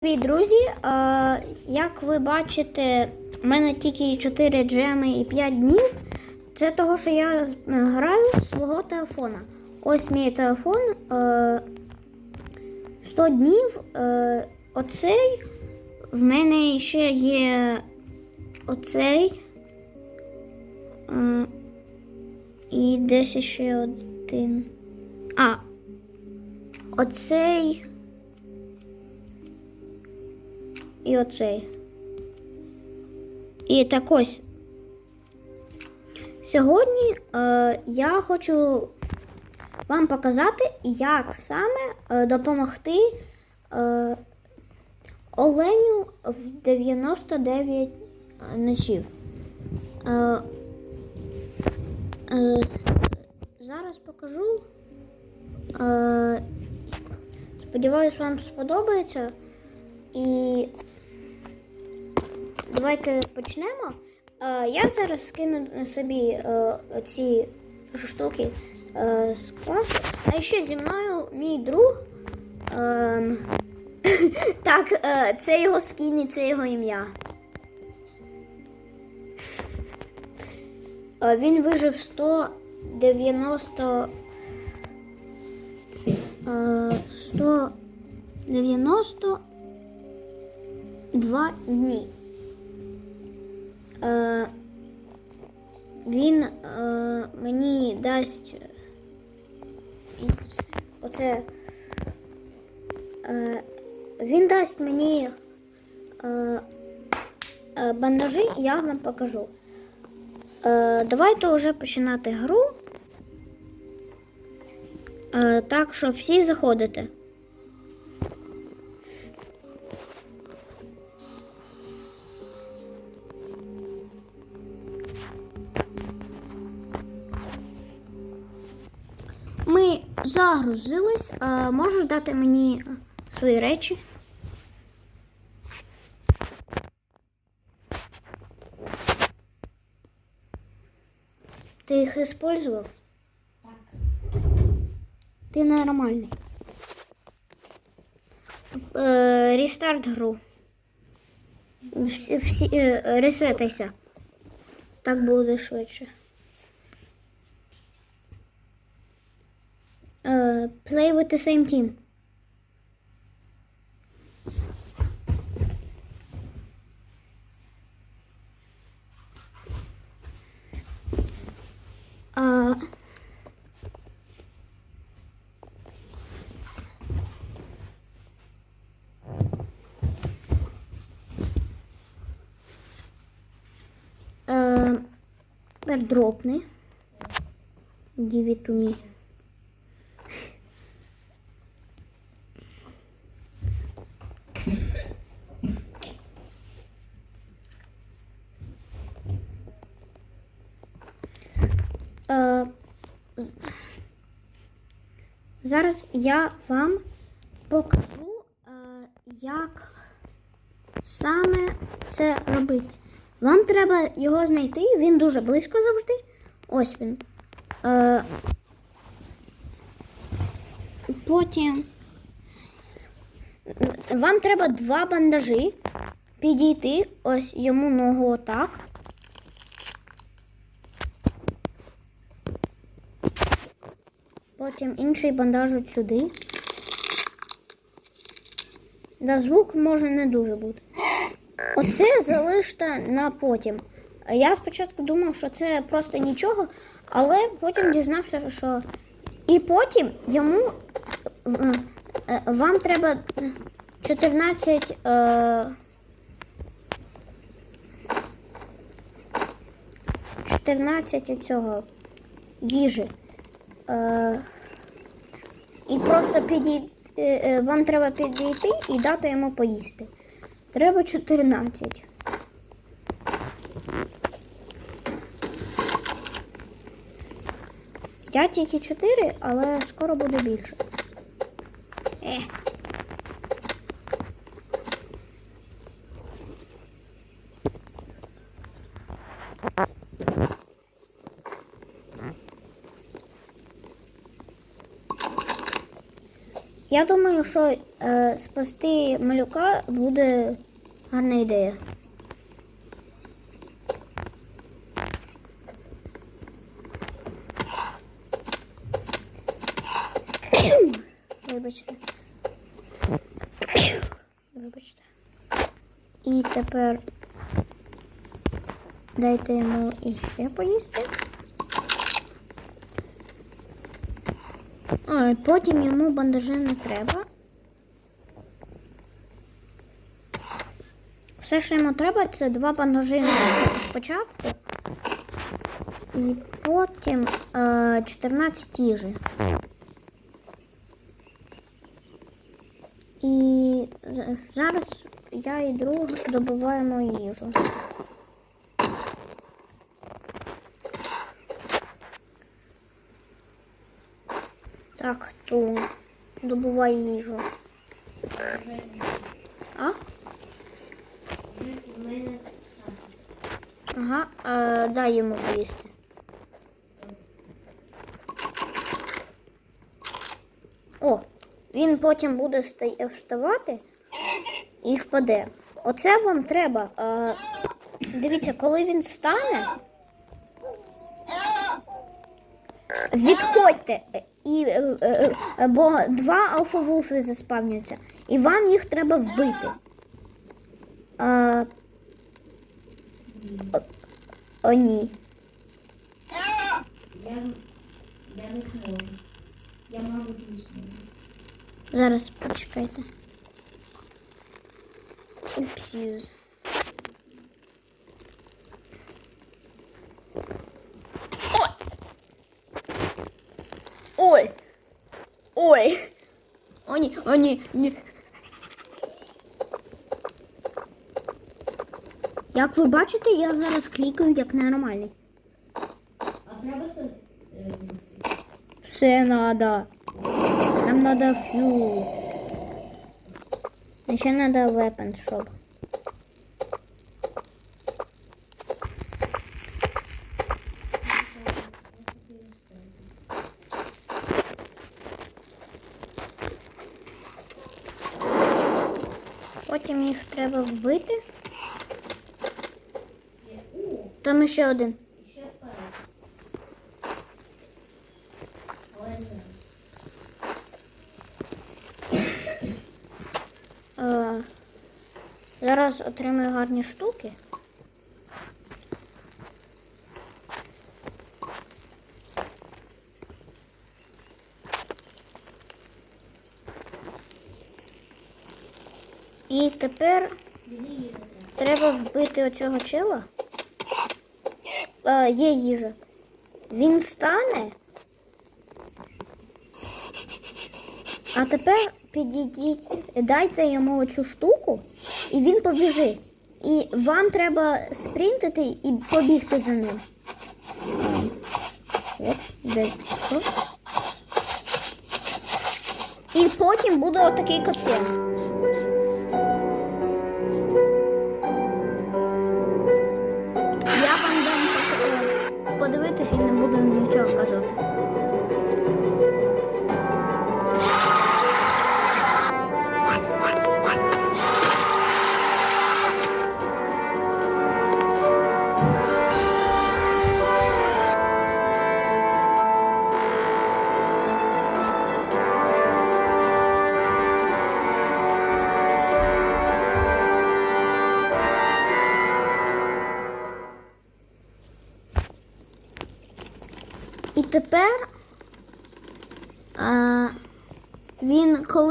Привіт, друзі! Е, Як ви бачите, в мене тільки 4 джеми і 5 днів. Це того, що я граю з свого телефона. Ось мій телефон. е, 100 днів. Е, Оцей. В мене ще є оцей. Е, І десь ще один. А. Оцей. І оцей. І так ось. Сьогодні е, я хочу вам показати, як саме е, допомогти е, оленю в 99 ночів. Е, е, зараз покажу. Е, сподіваюсь, вам сподобається. І давайте почнемо. Е, Я зараз скину собі е, ці штуки е, з класу. А ще зі мною мій друг. Ем, Так, це його скін і це його ім'я. Він вижив 190. е, 192 дні. Е, він е, мені дасть оце. Е, він дасть мені е, е, бандажі, я вам покажу. Е, давайте вже починати гру. Е, так що всі заходите. Ми загрузились. Е, можеш дати мені свої речі? Ти їх использовал? Так. Ти нормальний. Е, рестарт гру. Всі, всі, е, ресетайся. Так буде швидше. Е, play the same team. Е, Е, Тепер дропни. Give it to me. Е, з- Зараз я вам покажу, е, як саме це робити. Вам треба його знайти, він дуже близько завжди. Ось він. Е, потім вам треба два бандажі. Підійти ось йому ногу отак. Потім інший бандаж сюди. Да, звук може не дуже бути. Оце залиште на потім. Я спочатку думав, що це просто нічого, але потім дізнався, що. І потім йому е, вам треба 14. Е, 14 цього їжі. Е, і просто підійти. Вам треба підійти і дати йому поїсти. Треба 14. Я тільки 4, але скоро буде більше. Е. Я думаю, що е, спасти малюка буде гарна ідея. Вибачте. Вибачте. І тепер дайте йому іще поїсти. Потім йому бандажі не треба. Все, що йому треба, це два бандажі спочатку. І потім е, 14 їжі. І зараз я і друг добуваємо їжу. Так, ту добувай їжу. А? Ага, е, дай йому поїсти. О, він потім буде вставати і впаде. Оце вам треба. Е, дивіться, коли він встане, відходьте. І, е, е, е, бо два алфавулфи заспавнюються. І вам їх треба вбити. Е, о, ні. Я, я не зможу. Я, мабуть, не зможу. Зараз почекайте. Упсіз. О, ні, ні. Як ви бачите, я зараз клікаю як ненормальний. А треба це. е, Все надо. Нам надо фью. Ще надо вепен, shop. Потім їх треба вбити. Там ще один. Е, зараз отримаю гарні штуки. І тепер треба. вбити оцього чела. Е, є їжа. Він стане. А тепер підійдіть, дайте йому оцю штуку, і він побіжить. І вам треба спринтити і побігти за ним. І потім буде отакий коцен.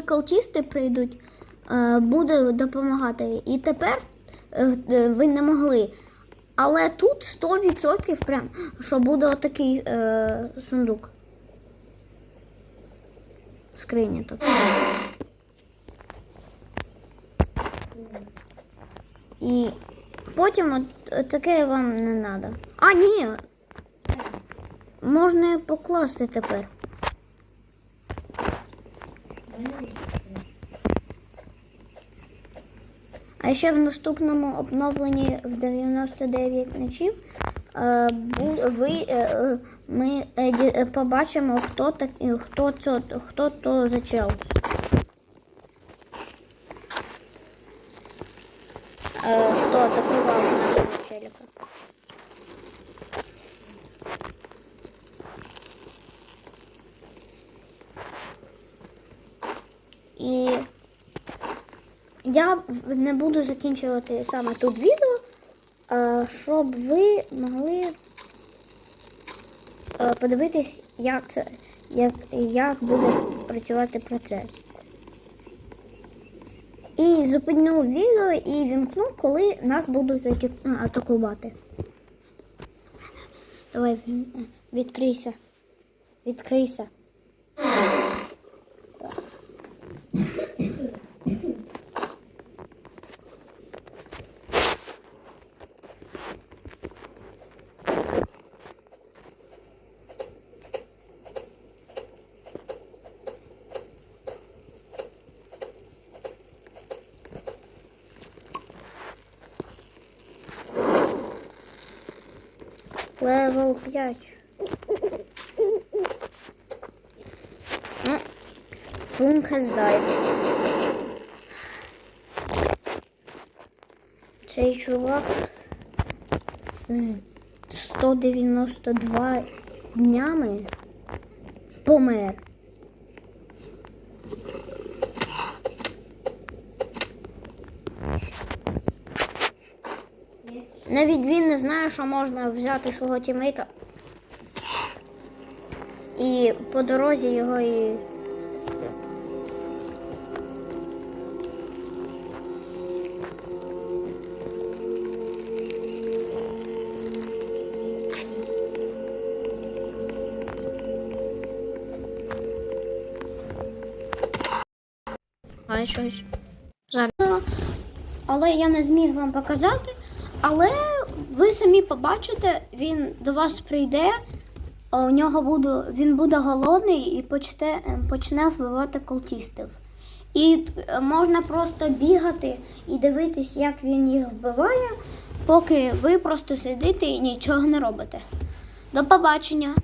Коли прийдуть, а, буде допомагати. І тепер е, е, ви не могли. Але тут 100% прям, що буде отакий е, сундук. Скриня тут. І потім от, от таке вам не треба. А, ні, Можна покласти тепер. У мене їде все. А ще в наступному обновленні в 99 ночів е, е, е, ми побачимо, хто так, хто, це, хто то за І я не буду закінчувати саме тут відео, щоб ви могли подивитись, як це, як, як буде працювати процес. І зупиню відео і вімкну, коли нас будуть атакувати. Давай відкрийся. Відкрийся. Левел 5. Doom has died. Цей чувак з 192 днями помер. Навіть він не знає, що можна взяти свого тімейта. І по дорозі його і. Щось. Зараз. Але я не зміг вам показати. Але ви самі побачите, він до вас прийде, у нього буде, він буде голодний і почне, почне вбивати колтістів. І е, можна просто бігати і дивитись, як він їх вбиває, поки ви просто сидите і нічого не робите. До побачення!